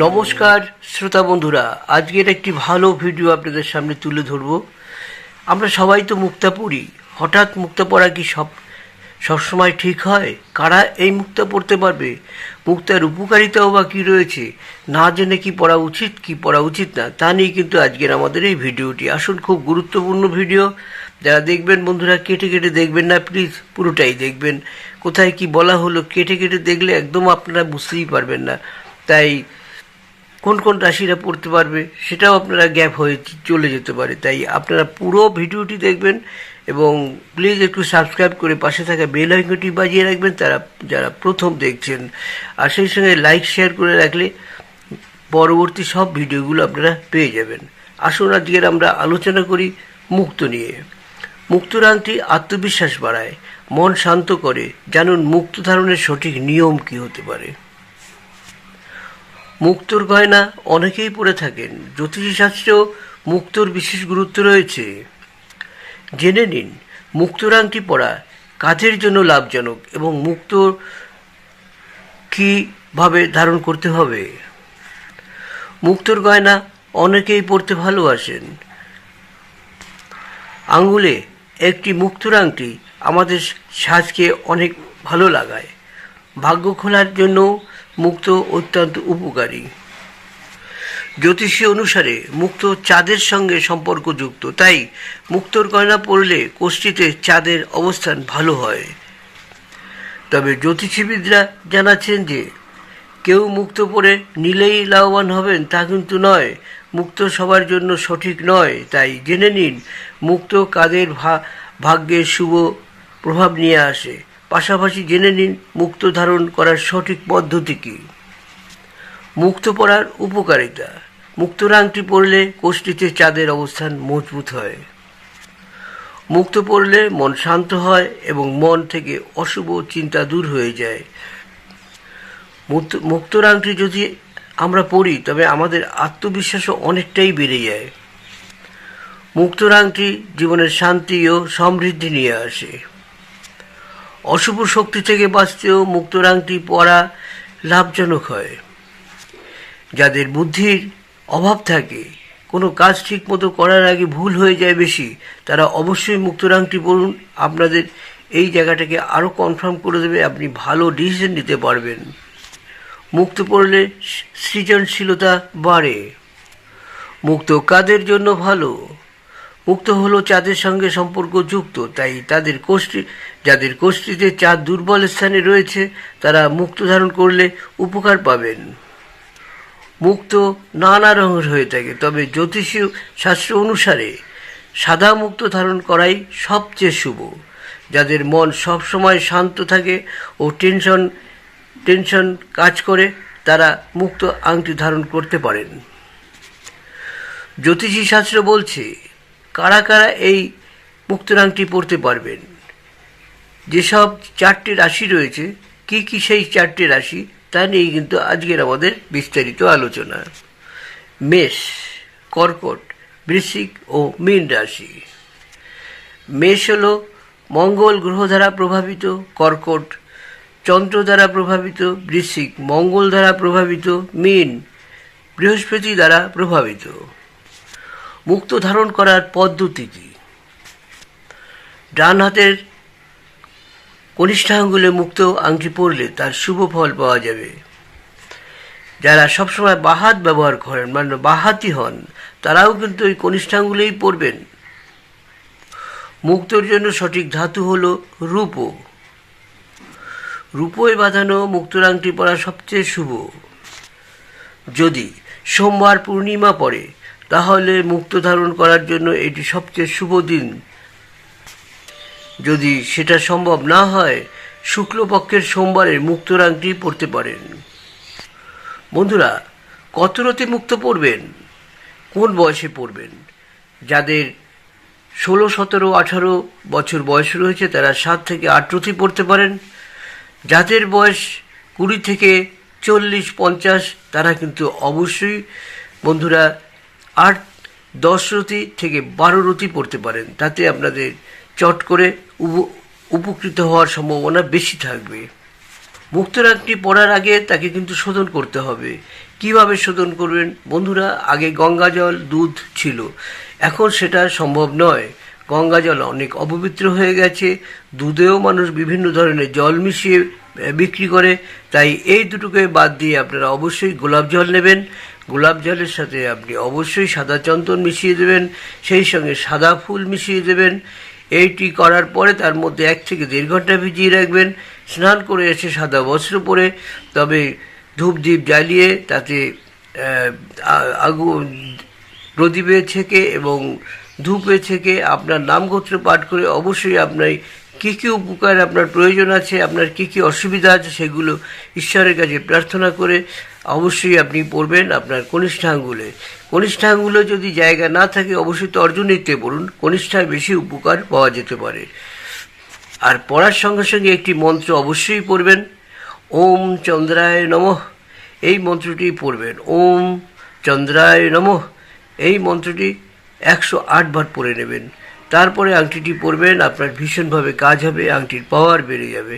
নমস্কার, শ্রোতা বন্ধুরা। আজকের একটি ভালো ভিডিও আপনাদের সামনে তুলে ধরব। আমরা সবাই তো মুক্তা পড়ি হঠাৎ মুক্তা পড়া কি সব, সবসময় ঠিক হয়? কারা এই মুক্তা পড়তে পারবে? মুক্তার উপকারিতাও বা কী রয়েছে? না জেনে কি পড়া উচিত, কি পড়া উচিত না, তা নিয়ে কিন্তু আজকের আমাদের এই ভিডিওটি। আসুন, খুব গুরুত্বপূর্ণ ভিডিও। যারা দেখবেন বন্ধুরা, কেটে কেটে দেখবেন না প্লিজ পুরোটাই দেখবেন। কোথায় কি বলা হলো, কেটে কেটে দেখলে একদম আপনারা বুঝতেই পারবেন না। তাই কোন কোন রাশিরা পড়তে পারবে সেটাও আপনারা গ্যাপ হয়ে চলে যেতে পারে। তাই আপনারা পুরো ভিডিওটি দেখবেন এবং প্লিজ একটু সাবস্ক্রাইব করে পাশে থাকা বেল আইকনটি বাজিয়ে রাখবেন তারা যারা প্রথম দেখছেন। আর সেই সঙ্গে লাইক শেয়ার করে রাখলে পরবর্তী সব ভিডিওগুলো আপনারা পেয়ে যাবেন। আসুন আজকের আমরা আলোচনা করি মুক্ত নিয়ে। মুক্ত রাংটি আত্মবিশ্বাস বাড়ায়, মন শান্ত করে। জানুন মুক্ত ধারণের সঠিক নিয়ম কি হতে পারে। মুক্তর গয়না অনেকেই পরে থাকেন। জ্যোতিষী শাস্ত্রেও মুক্তর বিশেষ গুরুত্ব রয়েছে। জেনে নিন, মুক্তর আংটি পরা কাজের জন্য লাভজনক এবং মুক্ত কীভাবে ধারণ করতে হবে? মুক্তর গয়না অনেকেই পড়তে ভালোবাসেন। আঙ্গুলে একটি মুক্তর আংটি আমাদের সাজকে অনেক ভালো লাগায়। ভাগ্য খোলার জন্য মুক্ত অত্যন্ত উপকারী। জ্যোতিষী অনুসারে মুক্ত চাঁদের সঙ্গে সম্পর্কযুক্ত তাই মুক্তর গয়না পড়লে কোষ্ঠীতে চাঁদের অবস্থান ভালো হয়। তবে জ্যোতিষীবিদরা জানাচ্ছেন যে, কেউ মুক্ত পরে নিলেই লাভবান হবেন তা কিন্তু নয়, মুক্ত সবার জন্য সঠিক নয়। তাই জেনে নিন, মুক্ত কাদের ভাগ্যের শুভ প্রভাব নিয়ে আসে। পাশাপাশি জেনে নিন মুক্ত ধারণ করার সঠিক পদ্ধতি কী। মুক্ত পড়ার উপকারিতা। মুক্তর আংটি পরলে কোষ্ঠীতে চাঁদের অবস্থান মজবুত হয়। মুক্ত পড়লে মন শান্ত হয় এবং মন থেকে অশুভ চিন্তা দূর হয়ে যায়। মুক্ত আংটি যদি আমরা পড়ি, তবে আমাদের আত্মবিশ্বাসও অনেকটাই বেড়ে যায়। মুক্তর আংটি জীবনের শান্তি ও সমৃদ্ধি নিয়ে আসে। অশুভ শক্তি থেকে বাঁচতেও মুক্তর আংটি পরা লাভজনক হয়। যাদের বুদ্ধির অভাব থাকে, কোনো কাজ ঠিক মতো করার আগে ভুল হয়ে যায় বেশি, তারা অবশ্যই মুক্তর আংটি পড়ুন। আপনাদের এই জায়গাটাকে আরও কনফার্ম করে দেবে, আপনি ভালো ডিসিশন নিতে পারবেন। মুক্ত পড়লে সৃজনশীলতা বাড়ে। মুক্ত কাদের জন্য ভালো? মুক্ত হলো চাঁদের সঙ্গে সম্পর্ক যুক্ত, তাই তাদের কোষ্ঠী, যাদের কোষ্ঠীতে চাঁদ দুর্বল স্থানে রয়েছে, তারা মুক্ত ধারণ করলে উপকার পাবেন। মুক্ত নানা রঙের হয়ে থাকে, তবে জ্যোতিষীয় শাস্ত্র অনুসারে সাদা মুক্ত ধারণ করাই সবচেয়ে শুভ। যাদের মন সবসময় শান্ত থাকে ও টেনশন টেনশন কাজ করে, তারা মুক্ত আংটি ধারণ করতে পারেন। জ্যোতিষী শাস্ত্র বলছে কারা কারা এই মুক্তর আংটি পড়তে পারবেন? যেসব চারটি রাশি রয়েছে, কি কি সেই চারটি রাশি, তা নিয়ে কিন্তু আজকের আমাদের বিস্তারিত আলোচনা। মেষ, কর্কট, বৃশ্চিক ও মীন রাশি। মেষ হল মঙ্গল গ্রহ দ্বারা প্রভাবিত, কর্কট চন্দ্র দ্বারা প্রভাবিত, বৃশ্চিক মঙ্গল দ্বারা প্রভাবিত, মীন বৃহস্পতি দ্বারা প্রভাবিত। মুক্ত ধারণ করার পদ্ধতি কী? ডান হাতের কনিষ্ঠাঙ্গুলে মুক্ত আংটি পরলে তার শুভ ফল পাওয়া যাবে। যারা সবসময় বাহাত ব্যবহার করেন মানে বাহাতি হন, তারাও কিন্তু ওই কনিষ্ঠাঙ্গুলেই পরবেন। মুক্তর জন্য সঠিক ধাতু হলো রূপো। রূপোয় বাঁধানো মুক্তর আংটি পরা সবচেয়ে শুভ। যদি সোমবার পূর্ণিমা পড়ে তাহলে মুক্ত ধারণ করার জন্য এটি সবচেয়ে শুভ দিন। যদি সেটা সম্ভব না হয়, শুক্লপক্ষের সোমবারে মুক্তর আংটি পরতে পারেন। বন্ধুরা, কত রাতে মুক্ত পড়বেন? কোন বয়সে পড়বেন? যাদের ষোলো, সতেরো, আঠারো বছর বয়স রয়েছে, তারা সাত থেকে আট রতি পড়তে পারেন। যাদের বয়স কুড়ি থেকে চল্লিশ, পঞ্চাশ, তারা কিন্তু অবশ্যই, বন্ধুরা আট, দশ রতি থেকে বারো রতি পড়তে পারেন। তাতে আপনাদের চট করে উপ- উপকৃত হওয়ার সম্ভাবনা বেশি থাকবে। মুক্তরাগটি পড়ার আগে তাকে কিন্তু শোধন করতে হবে। কীভাবে শোধন করবেন? বন্ধুরা, আগে গঙ্গা জল, দুধ ছিল। এখন সেটা সম্ভব নয়। গঙ্গা জল অনেক অপবিত্র হয়ে গেছে। দুধেও মানুষ বিভিন্ন ধরনের জল মিশিয়ে বিক্রি করে তাই এই দুটোকে বাদ দিয়ে আপনারা অবশ্যই গোলাপ জল নেবেন। গোলাপ জলের সাথে আপনি অবশ্যই সাদা চন্দন মিশিয়ে দেবেন সেই সঙ্গে সাদা ফুল মিশিয়ে দেবেন। এইটি করার পরে তার মধ্যে এক থেকে দেড় ঘণ্টা ভিজিয়ে রাখবেন। স্নান করে এসে সাদা বস্ত্র পরে তবে ধূপ দ্বীপ জ্বালিয়ে তাতে আহ, আ- আগুন প্রদীপে থেকে এবং ধূপে থেকে আপনার নামগোত্র পাঠ করে অবশ্যই আপনার কী কী উপকার আপনার প্রয়োজন আছে, আপনার কী কী অসুবিধা আছে, সেগুলো ঈশ্বরের কাছে প্রার্থনা করে অবশ্যই আপনি পড়বেন আপনার কনিষ্ঠ আঙ্গুলে কনিষ্ঠ আঙ্গুলে যদি জায়গা না থাকে, অবশ্যই তর্জন নিতে পড়ুন, কনিষ্ঠায় বেশি উপকার পাওয়া যেতে পারে। আর পড়ার সঙ্গে সঙ্গে একটি মন্ত্র অবশ্যই পড়বেন, ওম চন্দ্রায় নমঃ, এই মন্ত্রটি পড়বেন, ওম চন্দ্রায় নমঃ, এই মন্ত্রটি একশো আট বার পড়ে নেবেন। তারপরে আংটিটি পরবেন আপনার ভীষণভাবে কাজ হবে আংটির পাওয়ার বেড়ে যাবে।